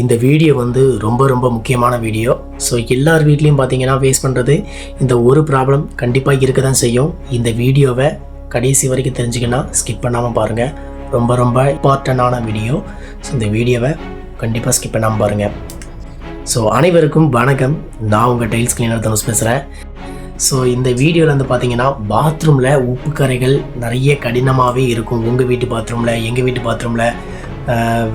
இந்த வீடியோ வந்து ரொம்ப ரொம்ப முக்கியமான வீடியோ. ஸோ எல்லார் வீட்லேயும் பார்த்தீங்கன்னா ஃபேஸ் பண்ணுறது இந்த ஒரு ப்ராப்ளம் கண்டிப்பாக இருக்க தான் செய்யும். இந்த வீடியோவை கடைசி வரைக்கும் தெரிஞ்சுக்கன்னா ஸ்கிப் பண்ணாமல் பாருங்கள் ரொம்ப ரொம்ப இம்பார்ட்டண்டான வீடியோ ஸோ இந்த வீடியோவை கண்டிப்பாக ஸ்கிப் பண்ணாமல் பாருங்கள் ஸோ அனைவருக்கும் வணக்கம். நான் உங்கள் டைல்ஸ் கிளீனர் தனுஷ் பேசுகிறேன் ஸோ இந்த வீடியோவில் வந்து பார்த்தீங்கன்னா பாத்ரூமில் உப்பு கரைகள் நிறைய கடினமாகவே இருக்கும். உங்கள் வீட்டு பாத்ரூமில் எங்கள் வீட்டு பாத்ரூமில்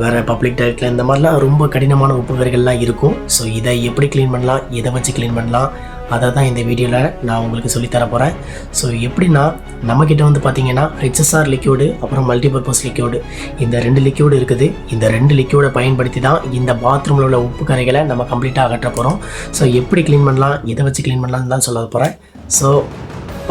வேறு பப்ளிக் டாய்லெட்டில் இந்த மாதிரிலாம் ரொம்ப கடினமான உப்பு கரைகள்லாம் இருக்கும். ஸோ இதை எப்படி க்ளீன் பண்ணலாம்? எதை வச்சு க்ளீன் பண்ணலாம்? அதை தான் இந்த வீடியோவில் நான் உங்களுக்கு சொல்லித் தர போகிறேன் ஸோ எப்படின்னா நம்மக்கிட்ட வந்து பார்த்தீங்கன்னா ஹெச்எஸ்ஆர் லிக்யூடு அப்புறம் மல்டிபர்பஸ் லிக்யூடு இந்த ரெண்டு லிக்யூடு இருக்குது. இந்த ரெண்டு லிக்யூடை பயன்படுத்தி தான் இந்த பாத்ரூமில் உள்ள உப்பு கரைகளை நம்ம கம்ப்ளீட்டாக அகற்ற போகிறோம் ஸோ எப்படி க்ளீன் பண்ணலாம்? எதை வச்சு க்ளீன் பண்ணலாம்னு தான் சொல்ல போகிறேன் ஸோ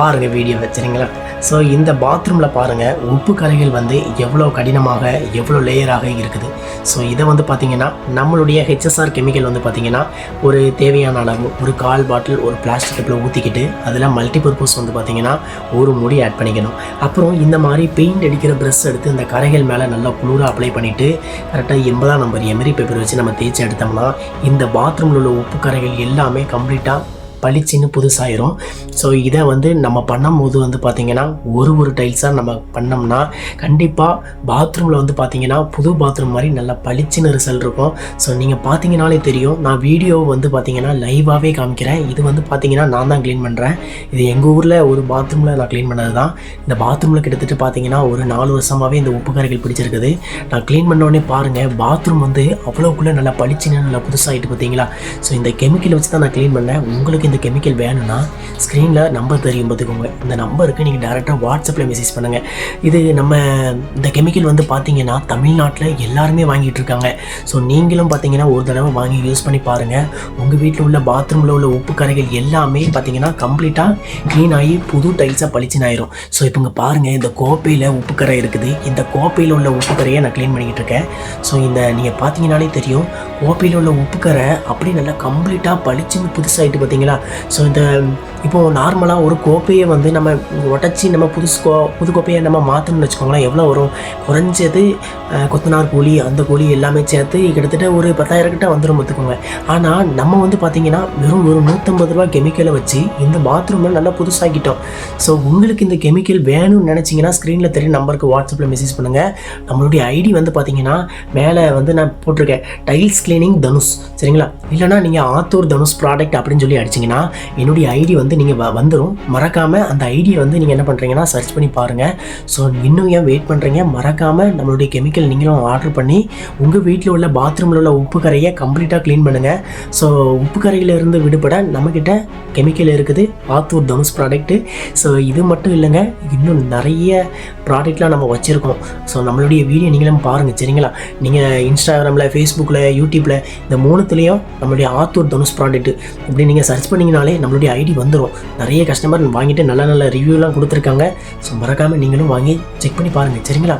பாருங்கள் வீடியோ சரிங்களா ஸோ இந்த பாத்ரூமில் பாருங்கள் உப்பு கரைகள் வந்து எவ்வளோ கடினமாக எவ்வளோ லேயராக இருக்குது. ஸோ இதை வந்து பார்த்திங்கன்னா நம்மளுடைய ஹெச்எஸ்ஆர் கெமிக்கல் வந்து பார்த்திங்கன்னா ஒரு தேவையான அளவு ஒரு கால் பாட்டில் ஒரு பிளாஸ்டிக் கப்பில் ஊற்றிக்கிட்டு அதில் மல்டிபர்பஸ் வந்து பார்த்திங்கன்னா ஒரு முடி ஆட் பண்ணிக்கணும். அப்புறம் இந்த மாதிரி பெயிண்ட் அடிக்கிற ப்ரெஷ் எடுத்து இந்த கரைகள் மேலே நல்லா குளிராக அப்ளை பண்ணிவிட்டு கரெக்டாக எண்பதாம் நம்பர் எமரி பேப்பர் வச்சு நம்ம தேய்ச்சி எடுத்தோம்னா இந்த பாத்ரூமில் உள்ள உப்பு கரைகள் எல்லாமே கம்ப்ளீட்டாக பளிச்சுன்னு புதுசாயிரும். ஸோ இதை வந்து நம்ம பண்ணும்போது வந்து பார்த்திங்கன்னா ஒரு ஒரு டைல்ஸாக நம்ம பண்ணோம்னா கண்டிப்பாக பாத்ரூமில் வந்து பார்த்திங்கன்னா புது பாத்ரூம் மாதிரி நல்லா பளிச்சுன்னு ரிசல்ட் இருக்கும். ஸோ நீங்கள் பார்த்தீங்கனாலே தெரியும் நான் வீடியோ வந்து பார்த்திங்கன்னா லைவாகவே காமிக்கிறேன். இது வந்து பார்த்திங்கன்னா நான் தான் க்ளீன் பண்ணுறேன் இது எங்கள் ஊரில் ஒரு பாத்ரூமில் நான் க்ளீன் பண்ணது தான் இந்த பாத்ரூமில் கிட்டத்தட்ட பார்த்தீங்கன்னா ஒரு நாலு வருஷமாகவே இந்த உப்பு கரைகள் பிடிச்சிருக்குது. நான் க்ளீன் பண்ண உடனே பாருங்கள் பாத்ரூம் வந்து அவ்வளோக்குள்ளே நல்லா பளிச்சுன்னு நல்லா புதுசாகிட்டு பார்த்தீங்களா ஸோ இந்த கெமிக்கல் வச்சு தான் நான் க்ளீன் பண்ணேன். உங்களுக்கு இந்த கெமிக்கல் வேணும்னா ஸ்க்ரீனில் நம்பர் தெரியும் பார்த்துக்கோங்க. இந்த நம்பருக்கு நீங்கள் டேரெக்டாக வாட்ஸ்அப்பில் மெசேஜ் பண்ணுங்கள் இது நம்ம இந்த கெமிக்கல் வந்து பார்த்தீங்கன்னா தமிழ்நாட்டில் எல்லாருமே வாங்கிட்டு இருக்காங்க. ஸோ நீங்களும் பார்த்தீங்கன்னா ஒரு தடவை வாங்கி யூஸ் பண்ணி பாருங்கள் உங்கள் வீட்டில் உள்ள பாத்ரூமில் உள்ள உப்பு கரைகள் எல்லாமே பார்த்தீங்கன்னா கம்ப்ளீட்டாக க்ளீன் ஆகி புது டைல்ஸாக பளிச்சுன்னு ஆயிரும். ஸோ இப்போ இங்கே பாருங்கள் இந்த கோப்பையில் உப்பு கரை இருக்குது. இந்த கோப்பையில் உள்ள உப்பு கரையை நான் க்ளீன் பண்ணிக்கிட்டு இருக்கேன். ஸோ இந்த நீங்கள் பார்த்தீங்கன்னாலே தெரியும். கோப்பையில் உள்ள உப்பு கரை அப்படியே நல்லா கம்ப்ளீட்டாக பளிச்சுன்னு புதுசாகிட்டு பார்த்தீங்களா? ஸோ இந்த இப்போது நார்மலாக ஒரு கோப்பையை வந்து நம்ம உடச்சி நம்ம புதுசு கோ புது கோப்பையை நம்ம மாற்றணும்னு வச்சுக்கோங்களேன் எவ்வளோ வரும்? குறைஞ்சது கொத்தனார் கூலி அந்த கூலி எல்லாமே சேர்த்து கிட்டத்தட்ட ஒரு பத்தாயிரம் கிட்ட வந்துடும் பார்த்துக்கோங்க. ஆனால் நம்ம வந்து பார்த்தீங்கன்னா வெறும் ஒரு நூற்றம்பது ரூபா கெமிக்கலை வச்சு இந்த பாத்ரூமில் நல்லா புதுசாக்கிட்டோம். ஸோ உங்களுக்கு இந்த கெமிக்கல் வேணும்னு நினச்சிங்கன்னா ஸ்க்ரீனில் தெரியும் நம்பருக்கு வாட்ஸ்அப்பில் மெசேஜ் பண்ணுங்கள் நம்மளுடைய ஐடி வந்து பார்த்தீங்கன்னா மேலே வந்து நான் போட்டிருக்கேன். டைல்ஸ் கிளீனிங் தனுஷ் சரிங்களா? இல்லைனா நீங்கள் ஆத்தூர் தனுஷ் ப்ராடக்ட் அப்படின்னு சொல்லி அடிச்சிங்கன்னா என்னுடைய ஐடி வந்து நீங்கள் வந்துடும் மறக்காமல் அந்த ஐடியை வந்து நீங்கள் என்ன பண்ணுறீங்கன்னா சர்ச் பண்ணி பாருங்கள் ஸோ இன்னும் ஏன் வெயிட் பண்ணுறீங்க மறக்காமல் நம்மளுடைய கெமிக்கல் நீங்களும் ஆர்டர் பண்ணி உங்கள் வீட்டில் உள்ள பாத்ரூமில் உள்ள உப்பு கரையை கம்ப்ளீட்டாக க்ளீன் பண்ணுங்கள் ஸோ உப்பு கரையிலிருந்து விடுபட நம்மக்கிட்ட கெமிக்கல் இருக்குது. ஆத்தூர் தனுஷ் ப்ராடக்ட்டு ஸோ இது மட்டும் இல்லைங்க. இன்னும் நிறைய ப்ராடக்ட்லாம் நம்ம வச்சுருக்கோம். ஸோ நம்மளுடைய வீடியோ நீங்களும் பாருங்கள் சரிங்களா? நீங்கள் இன்ஸ்டாகிராமில் ஃபேஸ்புக்கில் யூடியூப்பில் இந்த மூணுத்துலேயும் நம்மளுடைய ஆத்தூர் தனுஷ் ப்ராடக்ட்டு இப்படி நீங்கள் சர்ச் பண்ணிங்கனாலே நம்மளுடைய ஐடி வந்துடும் நிறைய கஸ்டமர் வாங்கிட்டு நல்ல நல்ல ரிவ்யூலாம் கொடுத்துருக்காங்க. ஸோ மறக்காமல் நீங்களும் வாங்கி செக் பண்ணி பாருங்கள் சரிங்களா?